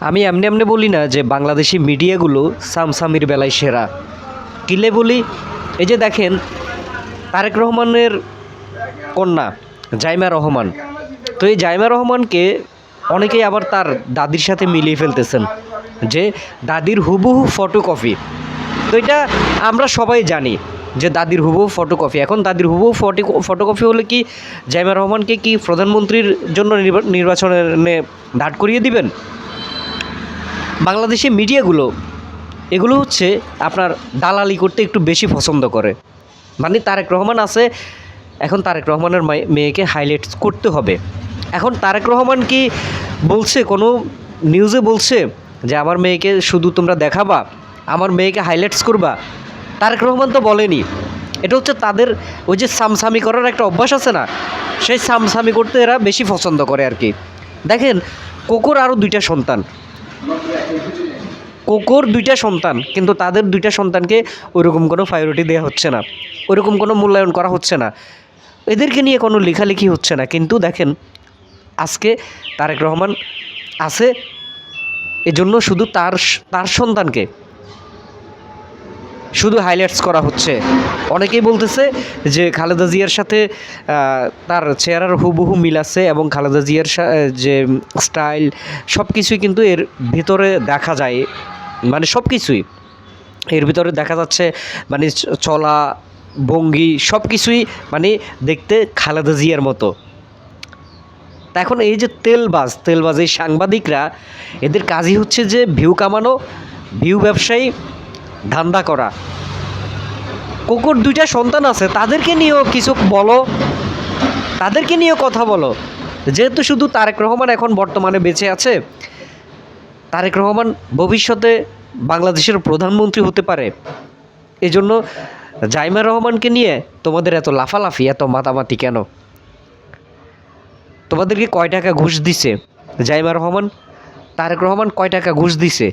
আমি এমনি এমনি বলি না যে বাংলাদেশি মিডিয়াগুলো সামসামির বেলায় সেরা। কিলে বলি? এই যে দেখেন, তারেক রহমানের কন্যা জাইমা রহমান। তো এই জাইমা রহমানকে অনেকেই আবার তার দাদির সাথে মিলিয়ে ফেলতেছেন যে দাদির হুবহু ফটোকপি তো এটা আমরা সবাই জানি যে দাদির হুবহু ফটোকপি এখন দাদির হুবহু ফটো ফটোকপি হলে কি জাইমা রহমানকে কি প্রধানমন্ত্রীর জন্য নির্বা- নির্বাচনে দাঁড় করিয়ে দিবেন? বাংলাদেশি মিডিয়াগুলো এগুলো হচ্ছে আপনার দালালি করতে একটু বেশি পছন্দ করে। মানে তারেক রহমান আছে, এখন তারেক রহমানের মেয়েকে হাইলাইট করতে হবে। এখন তারেক রহমান কি বলছে, কোনো নিউজে বলছে যে আমার মেয়েকে শুধু তোমরা দেখাবা, আমার মেয়েকে হাইলাইটস করবা? তারেক রহমান তো বলেনি। এটা হচ্ছে তাদের ওই যে সামসামি করার একটা অভ্যাস আছে না, সেই সামসামি করতে এরা বেশি পছন্দ করে আর কি। দেখেন, কোকোর আরও দুইটা সন্তান। কোকোর দুইটা সন্তান, কিন্তু তাদের দুইটা সন্তানকে ওইরকম কোনো প্রায়োরিটি দেওয়া হচ্ছে না, ওইরকম কোনো মূল্যায়ন করা হচ্ছে না। এদেরকে নিয়ে কোনো লেখালেখি হচ্ছে না, কিন্তু দেখেন, আজকে তারেক রহমান আছে, এজন্য শুধু তার তার সন্তানকে শুধু হাইলাইটস করা হচ্ছে। অনেকেই বলতেছে যে খালেদা জিয়ার সাথে তার চেহারার হুবহু মিল আছে এবং খালেদা জিয়ার যে স্টাইল সব কিছুই কিন্তু এর ভিতরে দেখা যায়। মানে সব কিছুই এর ভিতরে দেখা যাচ্ছে মানে চলা, ভঙ্গি সব কিছুই মানে দেখতে খালেদা জিয়ার মতো। তা এখন এই যে তেলবাজ তেলবাজ, এই সাংবাদিকরা, এদের কাজই হচ্ছে যে ভিউ কামানো ভিউ ব্যবসায়ী ধান্দা করা। কুকুর দুইটা সন্তান আছে, তাদেরকে নিয়েও কিছু বলো। তাদেরকে নিয়েও কথা বলো। যেহেতু শুধু তারেক রহমান এখন বর্তমানে বেঁচে আছে তারেক রহমান ভবিষ্যতে বাংলাদেশের প্রধানমন্ত্রী হতে পারে। এজন্য জাইমা রহমানকে নিয়ে তোমাদের এত লাফালাফি, এত মাতামাতি কেন? তোমাদেরকে কয় টাকা ঘুষ দিছে জাইমা রহমান? তারেক রহমান কয় টাকা ঘুষ দিছে?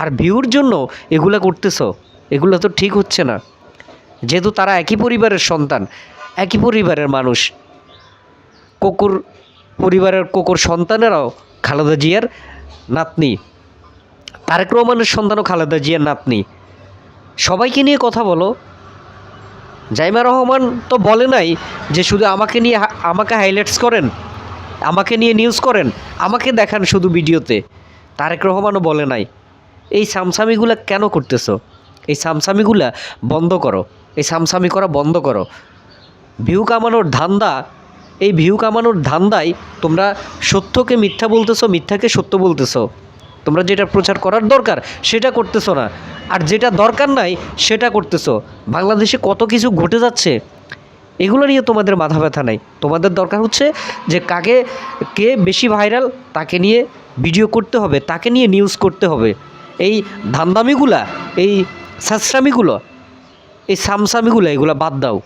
আর ভিউর জন্য এগুলা করতেছো, এগুলো তো ঠিক হচ্ছে না। যেহেতু তারা একই পরিবারের সন্তান, একই পরিবারের মানুষ। কুকুর পরিবারের কুকুর সন্তানেরাও খালেদা জিয়ার নাতনি। তারেক রহমানের সন্তানও খালেদা জিয়ার নাতনি। সবাইকে নিয়ে কথা বলো। জাইমা রহমান তো বলে নাই যে শুধু আমাকে নিয়ে আমাকে হাইলাইটস করেন, আমাকে নিয়ে নিউজ করেন, আমাকে দেখান শুধু ভিডিওতে। তারেক রহমানও বলে নাই। এই সামসামিগুলা কেন করতেছো? এই সামসামিগুলা বন্ধ করো। এই সামসামি করা বন্ধ করো। ভিউ কামানোর ধান্দা এই ভিউ কামানোর ধান্দায় তোমরা সত্যকে মিথ্যা বলতেছো, মিথ্যাকে সত্য বলতেছো। তোমরা যেটা প্রচার করার দরকার, সেটা করতেছো না। আর যেটা দরকার নাই, সেটা করতেছো। বাংলাদেশে কত কিছু ঘটে যাচ্ছে, এগুলো নিয়ে তোমাদের মাথা ব্যথা নাই। তোমাদের দরকার হচ্ছে যে কাকে, কে বেশি ভাইরাল, তাকে নিয়ে ভিডিও করতে হবে, তাকে নিয়ে নিউজ করতে হবে। এই ধান্দামিগুলা, এই সাশ্রামিগুলো এই সামসামিগুলো, এগুলো বাদ দাও।